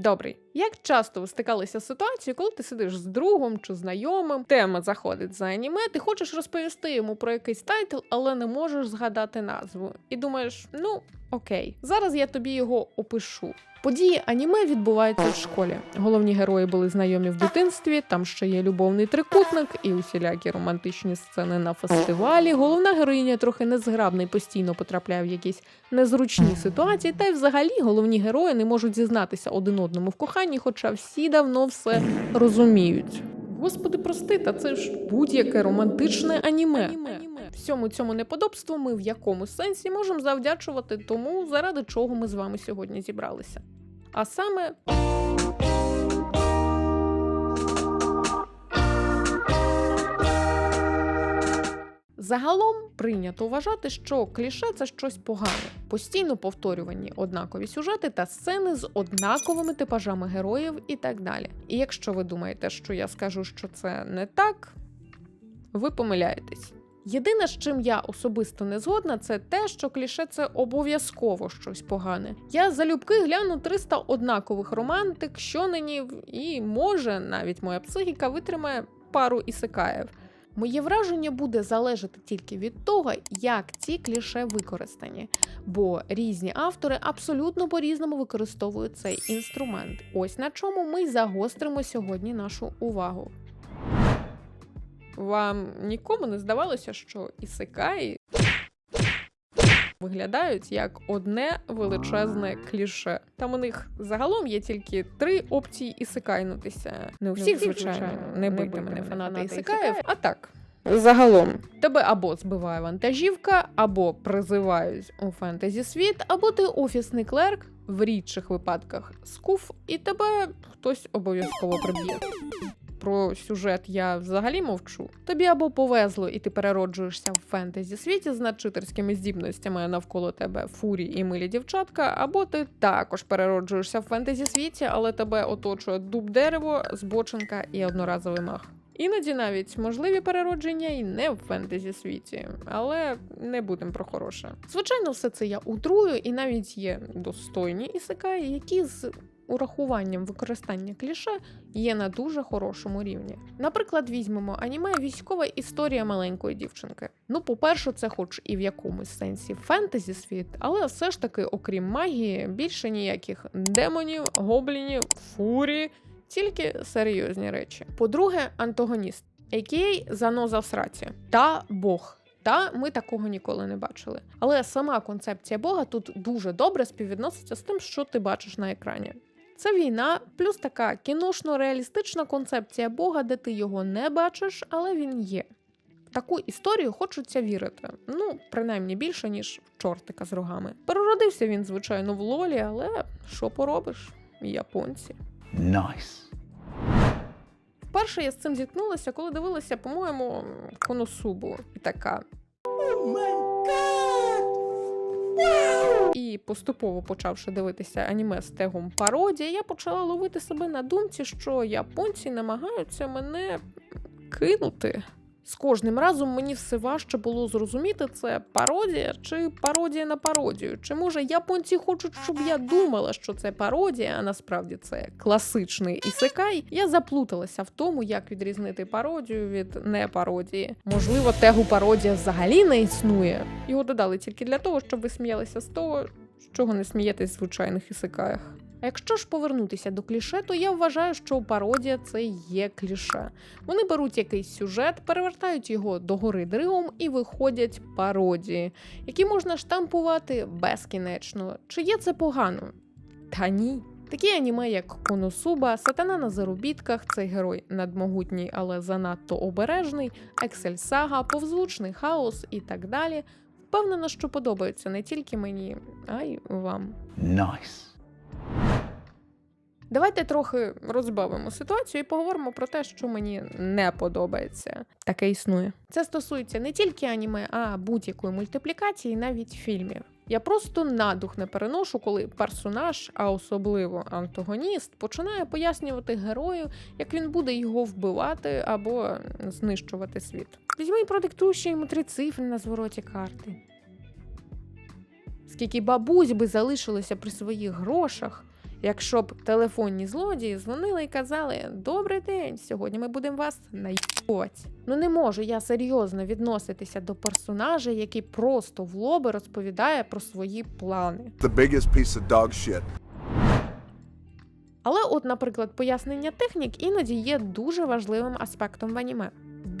Добрий. Як часто ви стикалися з ситуацією, коли ти сидиш з другом чи знайомим, тема заходить за аніме, ти хочеш розповісти йому про якийсь тайтл, але не можеш згадати назву. І думаєш, ну окей, зараз я тобі його опишу. Події аніме відбуваються в школі. Головні герої були знайомі в дитинстві, там ще є любовний трикутник і усілякі романтичні сцени на фестивалі. Головна героїня трохи незграбна і постійно потрапляє в якісь незручні ситуації, та й взагалі головні герої не можуть зізнатися один одному в коханні, хоча всі давно все розуміють. Господи, прости, та це ж будь-яке романтичне аніме. Всьому цьому неподобству ми в якому сенсі можемо завдячувати тому, заради чого ми з вами сьогодні зібралися. А саме Загалом прийнято вважати, що кліше це щось погане, постійно повторювані однакові сюжети та сцени з однаковими типажами героїв і так далі. І якщо ви думаєте, що я скажу, що це не так, ви помиляєтесь. Єдине, з чим я особисто не згодна, це те, що кліше це обов'язково щось погане. Я залюбки гляну 300 однакових романтик, щоненів, і може навіть моя психіка витримає пару ісикаїв. Моє враження буде залежати тільки від того, як ці кліше використані, бо різні автори абсолютно по-різному використовують цей інструмент. Ось на чому ми загостримо сьогодні нашу увагу. Вам нікому не здавалося, що ісекаї виглядають як одне величезне кліше. Там у них загалом є тільки три опції ісекайнутися. Не у всіх, звичайно, не бийте мене фанати ісекаїв, а так. Загалом тебе або збиває вантажівка, або призивають у фентезі світ, або ти офісний клерк в рідших випадках скуф, і тебе хтось обов'язково приб'є. Про сюжет я взагалі мовчу. Тобі або повезло, і ти перероджуєшся в фентезі світі з надчитерськими здібностями навколо тебе фурі і милі дівчатка, або ти також перероджуєшся в фентезі світі, але тебе оточує дуб дерево, збочинка і одноразовий мах. Іноді навіть можливі переродження і не в фентезі світі, але не будемо про хороше. Звичайно, все це я утрую, і навіть є достойні ісекаї, які з урахуванням використання кліше є на дуже хорошому рівні. Наприклад, візьмемо аніме Військова історія маленької дівчинки. Ну, по-перше, це, хоч і в якомусь сенсі фентезі світ, але все ж таки, окрім магії, більше ніяких демонів, гоблінів, фурі, тільки серйозні речі. По-друге, антагоніст, а.к.а. заноза в сраці та Бог. Та ми такого ніколи не бачили. Але сама концепція Бога тут дуже добре співвідноситься з тим, що ти бачиш на екрані. Це війна, плюс така кіношно-реалістична концепція Бога, де ти його не бачиш, але він є. В таку історію хочеться вірити. Ну, принаймні більше, ніж чортика з рогами. Переродився він, звичайно, в лолі, але що поробиш? Японці. Nice. Вперше я з цим зіткнулася, коли дивилася, по-моєму, коносубу. І така. І поступово почавши дивитися аніме з тегом пародія, я почала ловити себе на думці, що японці намагаються мене кинути. З кожним разом мені все важче було зрозуміти, це пародія чи пародія на пародію. Чи може японці хочуть, щоб я думала, що це пародія, а насправді це класичний ісекай. Я заплуталася в тому, як відрізнити пародію від непародії. Можливо, тегу пародія взагалі не існує. Його додали тільки для того, щоб ви сміялися з того, з чого не смієтесь в звичайних ісекаях. А якщо ж повернутися до кліше, то я вважаю, що пародія це є кліше. Вони беруть якийсь сюжет, перевертають його догори дригом і виходять пародії, які можна штампувати безкінечно. Чи є це погано? Та ні. Такі аніме, як Коносуба, Сатана на заробітках, цей герой надмогутній, але занадто обережний, Ексель Сага, повзвучний хаос і так далі. Впевнена, що подобаються не тільки мені, а й вам. Nice. Давайте трохи розбавимо ситуацію і поговоримо про те, що мені не подобається. Таке існує. Це стосується не тільки аніме, а будь-якої мультиплікації, навіть фільмів. Я просто надух не переношу, коли персонаж, а особливо антагоніст, починає пояснювати герою, як він буде його вбивати або знищувати світ. Візьми і продиктуй ще йому три цифри на звороті карти. Скільки бабусь би залишилося при своїх грошах, Якщо б телефонні злодії дзвонили і казали: Добрий день, сьогодні ми будемо вас наїбувати. Ну не можу я серйозно відноситися до персонажа, який просто в лоби розповідає про свої плани. the biggest piece of dog shit. Але, от, наприклад, пояснення технік іноді є дуже важливим аспектом в аніме.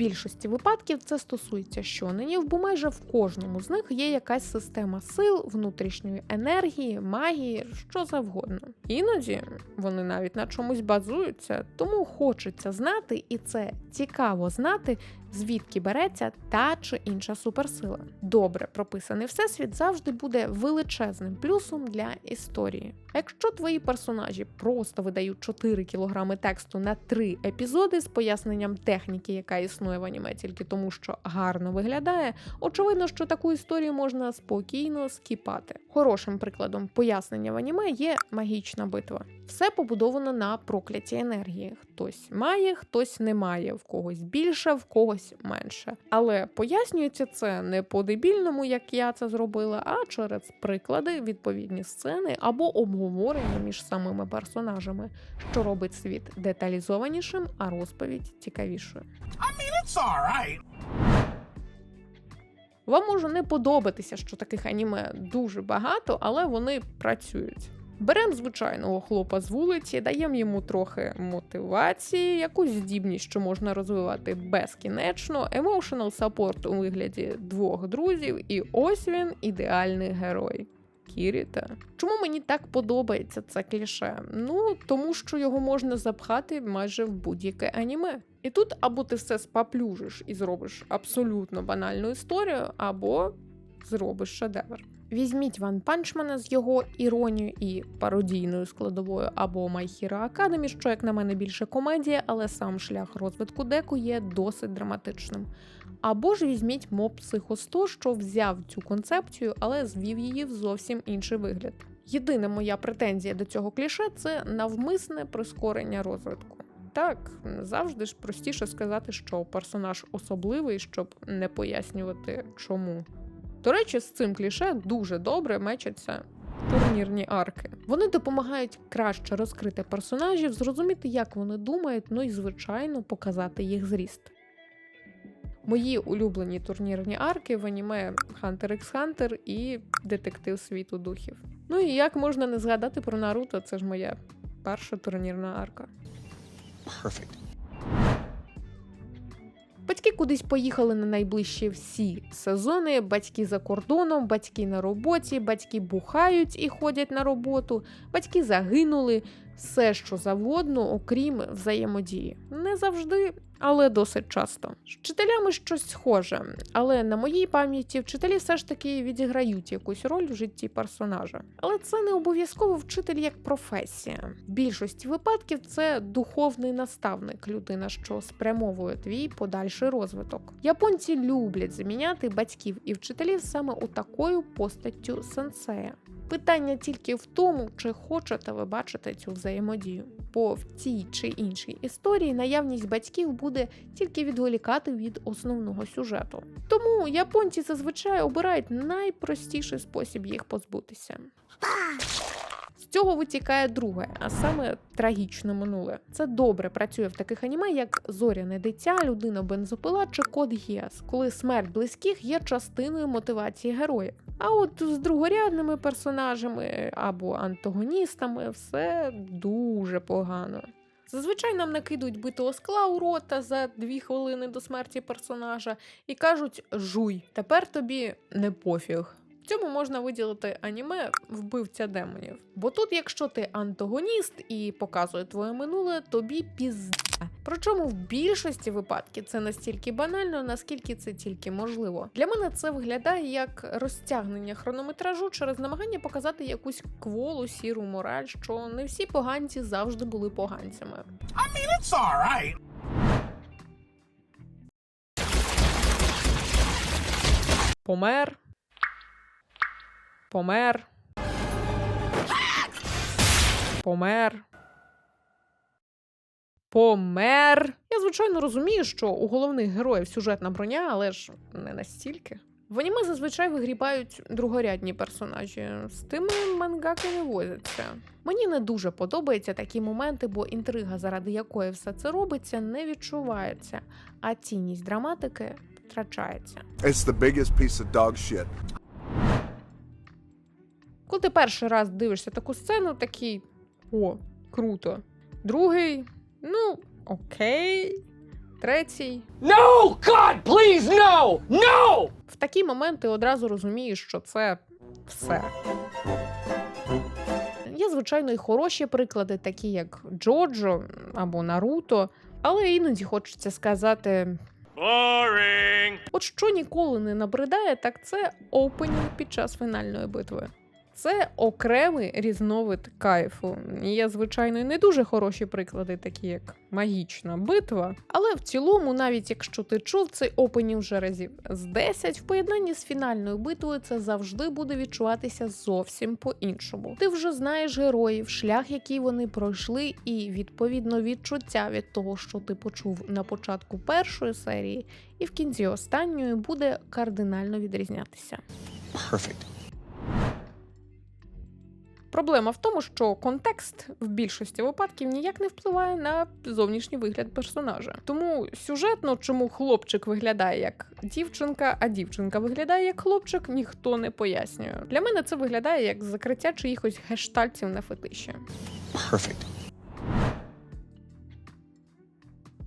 Більшості випадків це стосується щоненів, бо майже в кожному з них є якась система сил, внутрішньої енергії, магії, що завгодно. Іноді вони навіть на чомусь базуються, тому хочеться знати, і це цікаво знати, звідки береться та чи інша суперсила. Добре прописаний всесвіт завжди буде величезним плюсом для історії. Якщо твої персонажі просто видають 4 кілограми тексту на 3 епізоди з поясненням техніки, яка існує в аніме тільки тому, що гарно виглядає, очевидно, що таку історію можна спокійно скіпати. Хорошим прикладом пояснення в аніме є магічна битва. Все побудовано на прокляті енергії. Хтось має, хтось не має, в когось більше, в когось менше. Але пояснюється це не по-дебільному, як я це зробила, а через приклади, відповідні сцени або обговорення між самими персонажами, що робить світ деталізованішим, а розповідь цікавішою. It's all right. Вам може не подобатися, що таких аніме дуже багато, але вони працюють. Беремо звичайного хлопа з вулиці, даємо йому трохи мотивації, якусь здібність, що можна розвивати безкінечно, emotional support у вигляді двох друзів, і ось він ідеальний герой. Кіріта. Чому мені так подобається це кліше? Ну тому що його можна запхати майже в будь-яке аніме. І тут або ти все спаплюжиш і зробиш абсолютно банальну історію, або зробиш шедевр. Візьміть Ван Панчмана з його іронією і пародійною складовою, або Hero Academy, що, як на мене, більше комедія, але сам шлях розвитку деку є досить драматичним. Або ж візьміть моб Psycho 100, що взяв цю концепцію, але звів її в зовсім інший вигляд. Єдина моя претензія до цього кліше це навмисне прискорення розвитку. Так, завжди ж простіше сказати, що персонаж особливий, щоб не пояснювати чому. До речі, з цим кліше дуже добре мечаться турнірні арки. Вони допомагають краще розкрити персонажів, зрозуміти, як вони думають, ну і звичайно показати їх зріст. Мої улюблені турнірні арки в аніме Hunter x Hunter і Детектив світу духів. Ну і як можна не згадати про Наруто, це ж моя перша турнірна арка. Perfect. Батьки кудись поїхали на найближчі всі сезони. Батьки за кордоном, батьки на роботі, батьки бухають і ходять на роботу, батьки загинули. Все, що завгодно, окрім взаємодії. Не завжди, але досить часто. З вчителями щось схоже, але на моїй пам'яті вчителі все ж таки відіграють якусь роль в житті персонажа. Але це не обов'язково вчитель як професія. В більшості випадків це духовний наставник, людина, що спрямовує твій подальший розвиток. Японці люблять заміняти батьків і вчителів саме у такою постаттю сенсея. Питання тільки в тому, чи хочете ви бачити цю взаємодію. Бо в цій чи іншій історії наявність батьків буде тільки відволікати від основного сюжету. Тому японці зазвичай обирають найпростіший спосіб їх позбутися. З цього витікає друге, а саме трагічне минуле. Це добре працює в таких аніме, як Зоряне дитя, людина бензопила чи Код Гіас, коли смерть близьких є частиною мотивації героїв. А от з другорядними персонажами або антагоністами все дуже погано. Зазвичай нам накидують битого скла у рота за дві хвилини до смерті персонажа і кажуть: жуй, тепер тобі не пофіг. В цьому можна виділити аніме вбивця демонів. Бо тут, якщо ти антагоніст і показує твоє минуле, тобі пізда. Причому в більшості випадків це настільки банально, наскільки це тільки можливо. Для мене це виглядає як розтягнення хронометражу через намагання показати якусь кволу сіру мораль, що не всі поганці завжди були поганцями. It's all right. Помер. Помер. Помер. Помер. Я, звичайно, розумію, що у головних героїв сюжетна броня, але ж не настільки. В аніме зазвичай вигрібають другорядні персонажі. З тими мангаки не возяться. Мені не дуже подобаються такі моменти, бо інтрига, заради якої все це робиться, не відчувається, а цінність драматики втрачається. It's the biggest piece of dog shit. Коли ти перший раз дивишся таку сцену, такий о, круто. Другий, ну, окей. Третій. No! God, please, no! No! В такі моменти одразу розумієш, що це все. Є, звичайно, і хороші приклади, такі як Джоджо або Наруто, але іноді хочеться сказати. От що ніколи не набридає, так це опенінг під час фінальної битви. Це окремий різновид кайфу. Є, звичайно, не дуже хороші приклади, такі як магічна битва. Але в цілому, навіть якщо ти чув цей опенінг вже разів з 10, в поєднанні з фінальною битвою це завжди буде відчуватися зовсім по-іншому. Ти вже знаєш героїв, шлях, який вони пройшли, і відповідно відчуття від того, що ти почув на початку першої серії, і в кінці останньої буде кардинально відрізнятися. Perfect. Проблема в тому, що контекст в більшості випадків ніяк не впливає на зовнішній вигляд персонажа. Тому сюжетно, чому хлопчик виглядає як дівчинка, а дівчинка виглядає як хлопчик, ніхто не пояснює. Для мене це виглядає як закриття чиїхось гештальтів на фетиші. Perfect.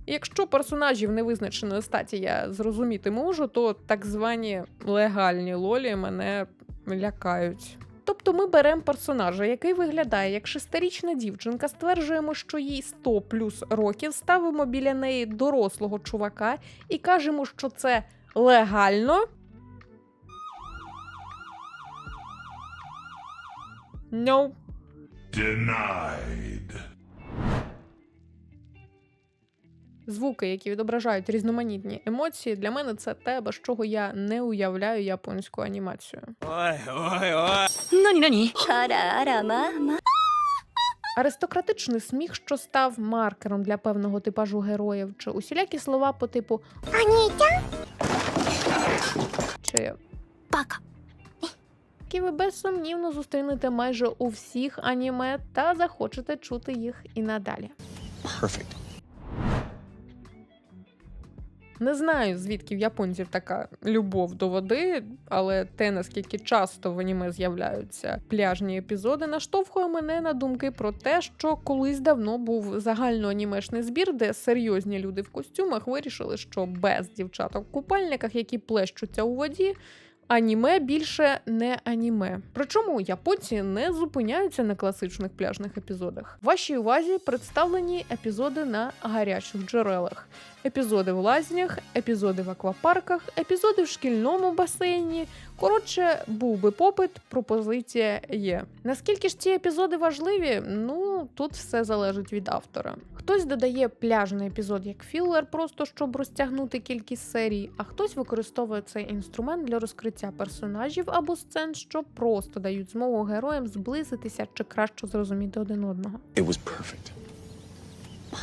Якщо персонажів невизначеної статі я зрозуміти можу, то так звані легальні лолі мене лякають. Тобто ми беремо персонажа, який виглядає як шестирічна дівчинка, стверджуємо, що їй 100 плюс років, ставимо біля неї дорослого чувака і кажемо, що це легально. No. Звуки, які відображають різноманітні емоції, для мене це те, без чого я не уявляю японську анімацію. 何何 あらあらまあまあ Аристократичний сміх, що став маркером для певного типажу героїв, чи усілякі слова по типу чи バカ які ви безсумнівно зустрінете майже у всіх аніме та захочете чути їх і надалі. Perfect. Не знаю, звідки в японців така любов до води, але те, наскільки часто в аніме з'являються пляжні епізоди, наштовхує мене на думки про те, що колись давно був загальноанімешний збір, де серйозні люди в костюмах вирішили, що без дівчаток в купальниках, які плещуться у воді. Аніме більше не аніме. Причому японці не зупиняються на класичних пляжних епізодах. Вашій увазі представлені епізоди на гарячих джерелах, епізоди в лазнях, епізоди в аквапарках, епізоди в шкільному басейні. Коротше, був би попит, пропозиція є. Наскільки ж ці епізоди важливі? Ну тут все залежить від автора. Хтось додає пляжний епізод як філер, просто щоб розтягнути кількість серій, а хтось використовує цей інструмент для розкриття персонажів або сцен, що просто дають змогу героям зблизитися чи краще зрозуміти один одного. It was perfect.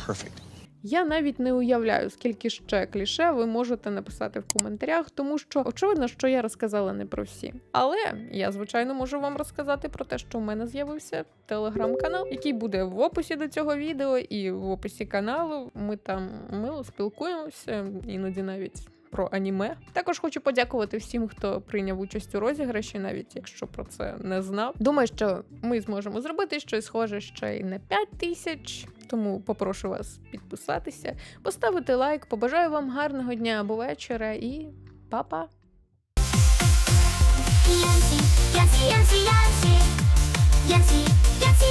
Perfect. Я навіть не уявляю, скільки ще кліше ви можете написати в коментарях, тому що очевидно, що я розказала не про всі. Але я, звичайно, можу вам розказати про те, що в мене з'явився телеграм-канал, який буде в описі до цього відео і в описі каналу. Ми там мило спілкуємося, іноді навіть про аніме. Також хочу подякувати всім, хто прийняв участь у розіграші, навіть якщо про це не знав. Думаю, що ми зможемо зробити щось схоже ще й на 5 тисяч. Тому попрошу вас підписатися, поставити лайк. Побажаю вам гарного дня або вечора і па-па! Yancy, Yancy, Yancy, Yancy, Yancy,